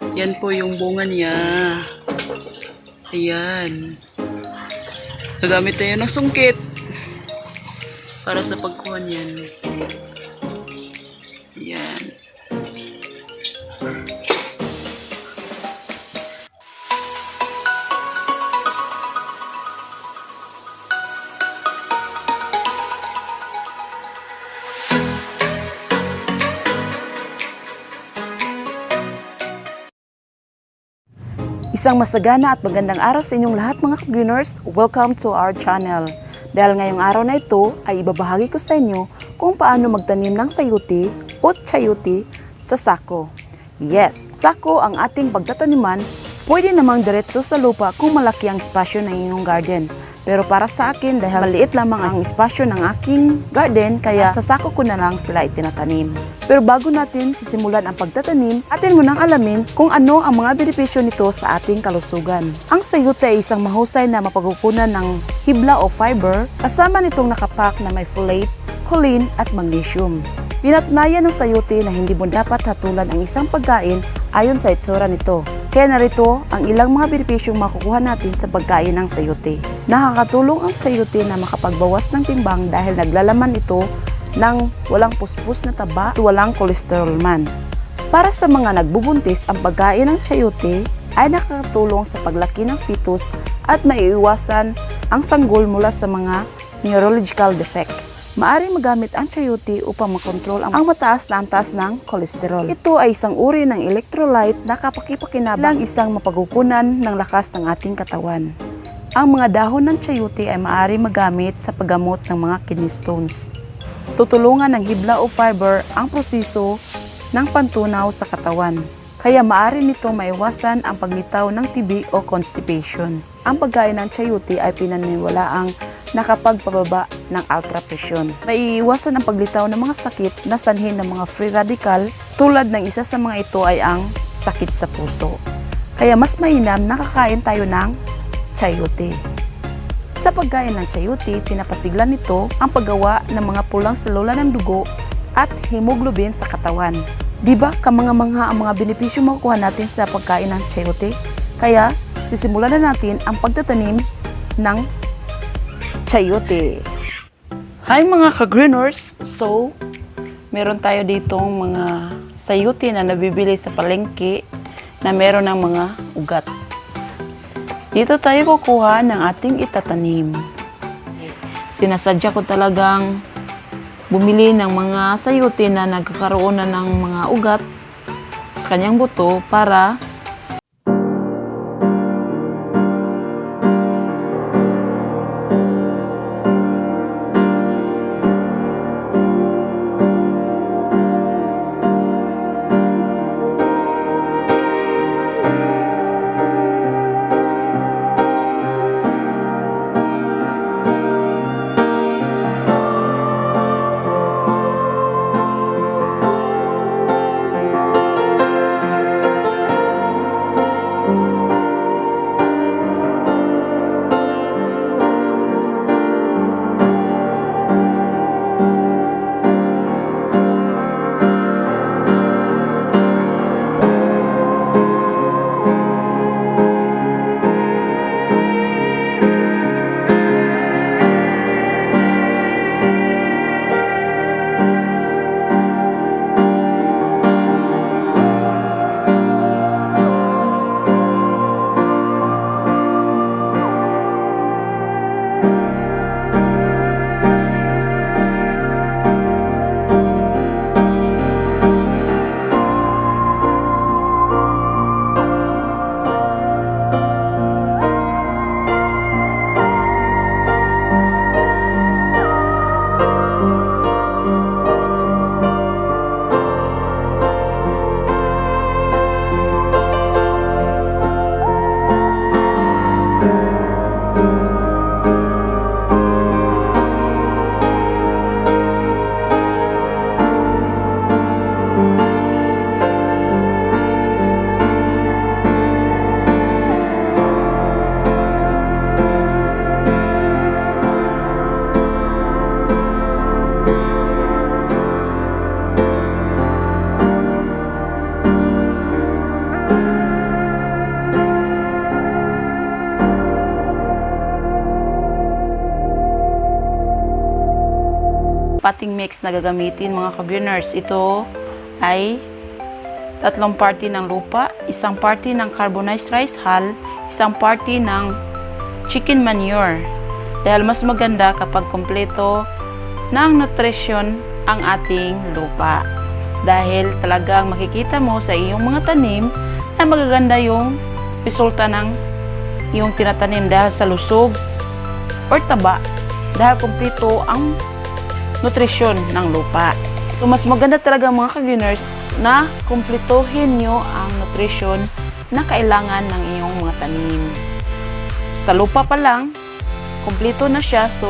Yan po yung bunga niya. Ayan. Gagamit tayo ng sungkit para sa pagkuha niyan. Ayan. Isang masagana at magandang araw sa inyong lahat mga greeners. Welcome to our channel. Dahil ngayong araw na ito ay ibabahagi ko sa inyo kung paano magtanim ng sayuti o chayuti sa sako. Yes, sako ang ating pagtataniman. Pwede namang diretso sa lupa kung malaki ang espasyo ng inyong garden. Pero para sa akin, dahil maliit lamang ang espasyo ng aking garden, kaya sa sako ko na lang sila itinatanim. Pero bago natin sisimulan ang pagtatanim, atin munang alamin kung ano ang mga benepisyo nito sa ating kalusugan. Ang sayote ay isang mahusay na mapagkukunan ng hibla o fiber, kasama nitong nakapak na may folate, choline at magnesium. Pinatunayan ng sayote na hindi mo dapat hatulan ang isang pagkain ayon sa itsura nito. Kaya narito ang ilang mga benepisyong makukuha natin sa pagkain ng sayote. Nakakatulong ang sayote na makapagbawas ng timbang dahil naglalaman ito ng walang puspos na taba at walang kolesterol man. Para sa mga nagbubuntis, ang pagkain ng chayote ay nakakatulong sa paglaki ng fetus at maiiwasan ang sanggol mula sa mga neurological defect. Maaari magamit ang chayote upang makontrol ang, ang mataas na antas ng kolesterol. Ito ay isang uri ng electrolyte na kapakipakinabang isang mapagkukunan ng lakas ng ating katawan. Ang mga dahon ng chayote ay maaari magamit sa paggamot ng mga kidney stones. Tutulungan ng hibla o fiber ang proseso ng pantunaw sa katawan. Kaya maaari nito maiwasan ang paglitaw ng TB o constipation. Ang pagkain ng chayote ay pinaniniwalaang nakapagpababa ng ultrapresyon. Maiiwasan ang paglitaw ng mga sakit na sanhin ng mga free radical tulad ng isa sa mga ito ay ang sakit sa puso. Kaya mas mainam nakakain tayo ng chayote. Sa pagkain ng chayote, pinapasiglan nito ang paggawa ng mga pulang selula ng dugo at hemoglobin sa katawan. Di ba kamanga-mangha ang mga benepisyo makukuha natin sa pagkain ng chayote? Kaya sisimulan na natin ang pagtatanim ng chayote. Hi mga ka-greeners! So, meron tayo ditong mga sayote na nabibili sa palengke na meron ng mga ugat. Dito tayo kukuha ng ating itatanim. Sinasadya ko talagang bumili ng mga sayote na nagkakaroon na ng mga ugat sa kanyang buto para potting mix na gagamitin mga ka-greeners. Ito ay tatlong party ng lupa, isang party ng carbonized rice hull, isang party ng chicken manure. Dahil mas maganda kapag kompleto ng nutrition ang ating lupa. Dahil talagang makikita mo sa iyong mga tanim na magaganda yung resulta ng iyong tinatanim dahil sa lusog or taba dahil kumpleto ang nutrisyon ng lupa. So, mas maganda talaga mga ka-greeners na kumpletohin nyo ang nutrisyon na kailangan ng iyong mga tanim. Sa lupa pa lang, kumpleto na siya. So,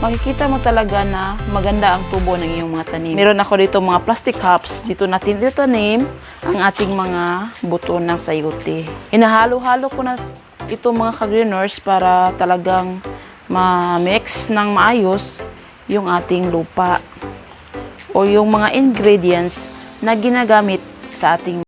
makikita mo talaga na maganda ang tubo ng iyong mga tanim. Meron ako dito mga plastic cups. Dito natin ditanim ang ating mga buto ng sayote. Inahalo-halo ko na ito mga ka-greeners para talagang ma-mix ng maayos yung ating lupa o yung mga ingredients na ginagamit sa ating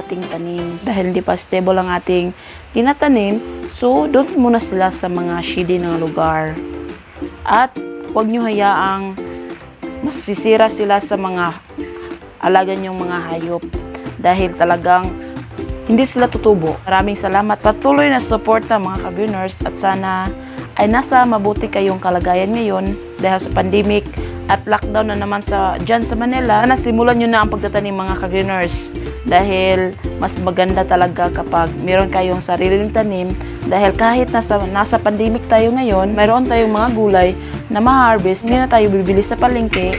ating tanim. Dahil hindi pa stable ang ating tinatanim, so doon muna sila sa mga shady ng lugar. At huwag nyo hayaang masisira sila sa mga alaga nyong mga hayop. Dahil talagang hindi sila tutubo. Maraming salamat. Patuloy na suporta mga kabuners at sana ay nasa mabuti kayong kalagayan ngayon dahil sa pandemic at lockdown na naman sa dyan sa Manila. Sana simulan nyo na ang pagtatanim mga ka-greeners. Dahil mas maganda talaga kapag meron kayong sariling tanim. Dahil kahit nasa, nasa pandemic tayo ngayon, mayroon tayong mga gulay na ma-harvest, hindi na tayo bibili sa palengke.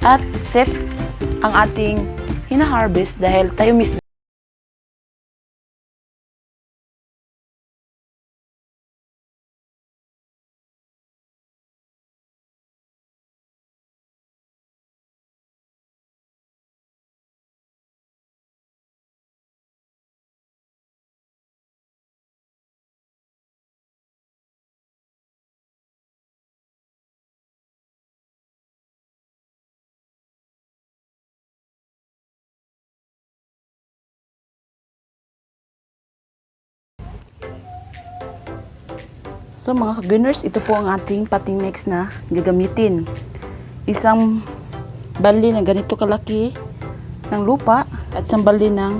At safe ang ating hina-harvest dahil tayo mismo So mga ka-greeners, ito po ang ating potting mix na gagamitin. Isang bali na ganito kalaki ng lupa at isang bali ng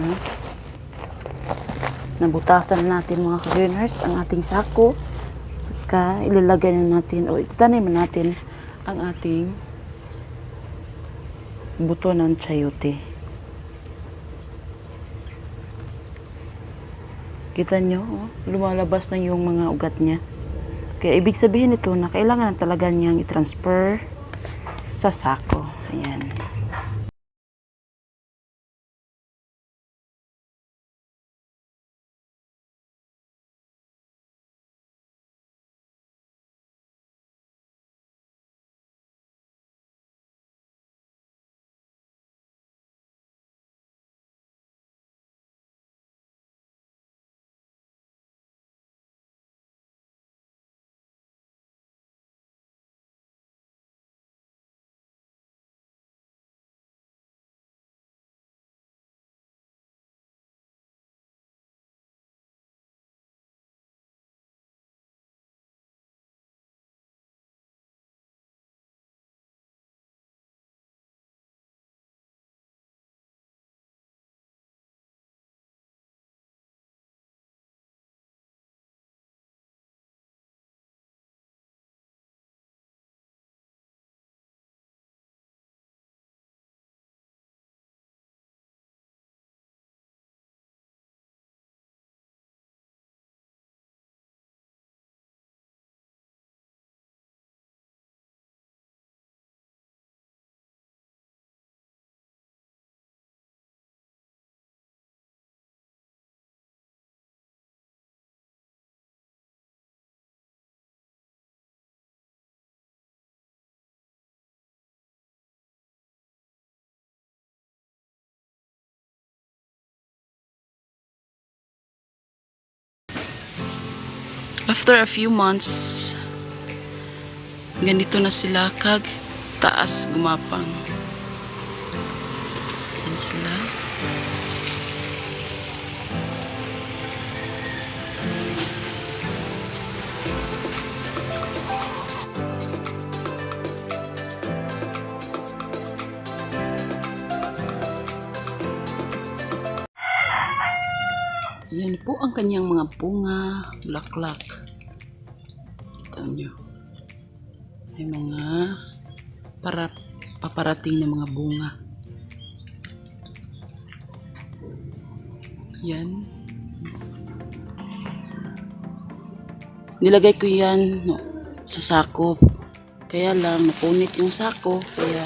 Hmm? Nabutasan na natin mga ka-greeners ang ating sako. Saka ilalagay na natin o itatanim na natin ang ating buto ng chayote. Kita nyo, oh, lumalabas na yung mga ugat niya. Kaya ibig sabihin nito na kailangan na talaga niyang i-transfer sa sako. Ayan. After a few months, ganito na sila kag taas gumapang. Yan sila. Yan po ang kanyang mga bunga, bulaklak. Kita nyo. May mga para, paparating na mga bunga. Yan. Nilagay ko yan no, sa sako. Kaya lang, napunit yung sako. Kaya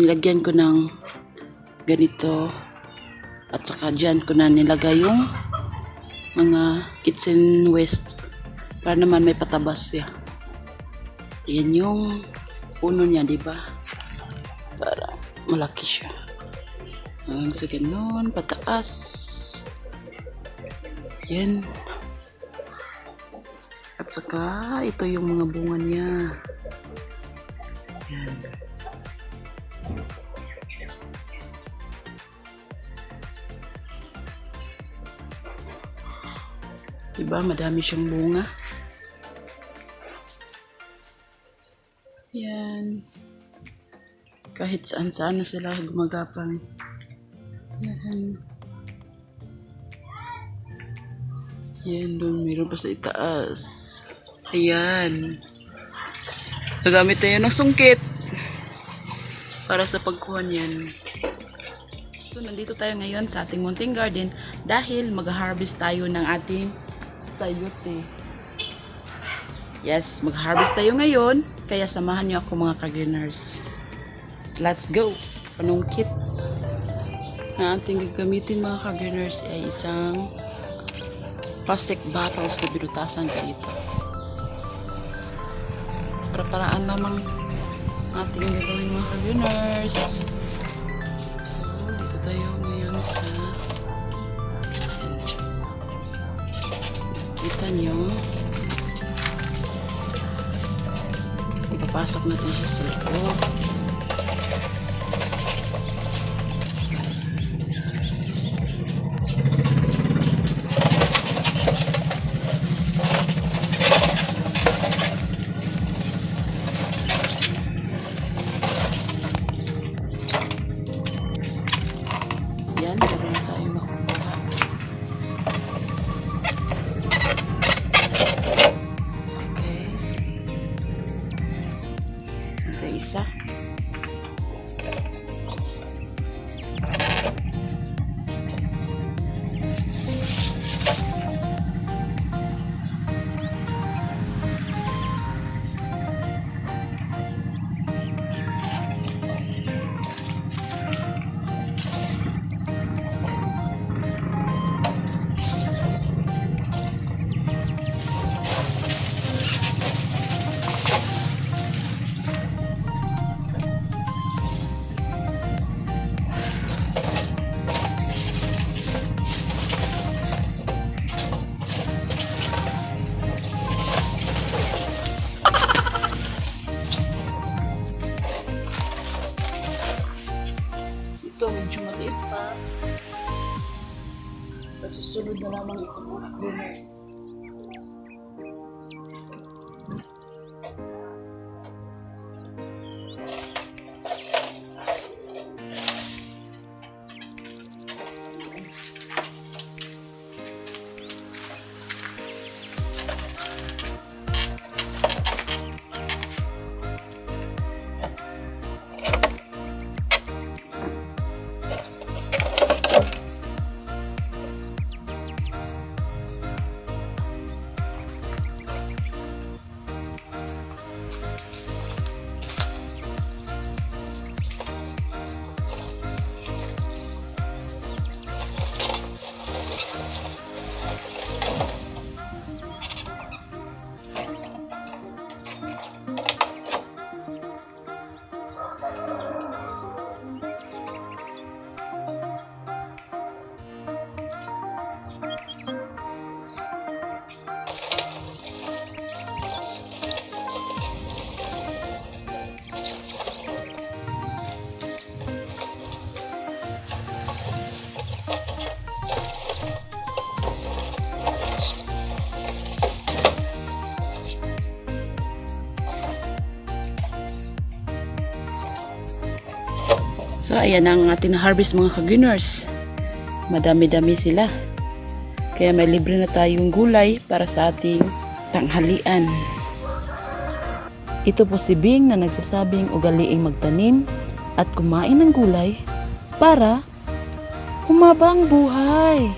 nilagyan ko ng ganito. At saka dyan ko na nilagay yung mga kitchen waste para naman may patabas siya. Yan yung puno niya, di ba? Para malaki siya. Hanggang sa ganun, pataas. Yan. At saka, ito yung mga bunga niya. Yan. Diba, madami siyang bunga. Yan. Kahit saan-saan na sila gumagapang. Yan. Yan, doon. Mayroon pa sa itaas. Ayan. Gagamit tayo ng sungkit. Para sa pagkuha niyan. So, nandito tayo ngayon sa ating munting garden dahil mag-harvest tayo ng ating sayote. Yes, mag-harvest tayo ngayon. Kaya samahan niyo ako mga ka-greeners. Let's go! Anong kit na ating gagamitin mga ka-greeners ay isang plastic bottles na binutasan ka dito. Para-paraan lamang ating gagawin mga ka-greeners. So, dito tayo ngayon sa Kita niyo. Ipapasok natin siya sa loob. Ito, medyo maliit pa. Susunod na lamang ito mga cleaners. So, ayan ang ating harvest mga ka-greeners. Madami-dami sila. Kaya may libre na tayong gulay para sa ating tanghalian. Ito po si Bing na nagsasabing ugaliing magtanim at kumain ng gulay para humaba buhay.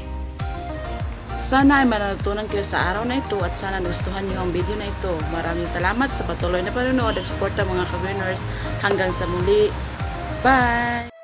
Sana ay manatutunan kayo sa araw na ito at sana nagustuhan niyo ang video na ito. Maraming salamat sa patuloy na panonood at suporta mga ka-greeners. Hanggang sa muli. 拜。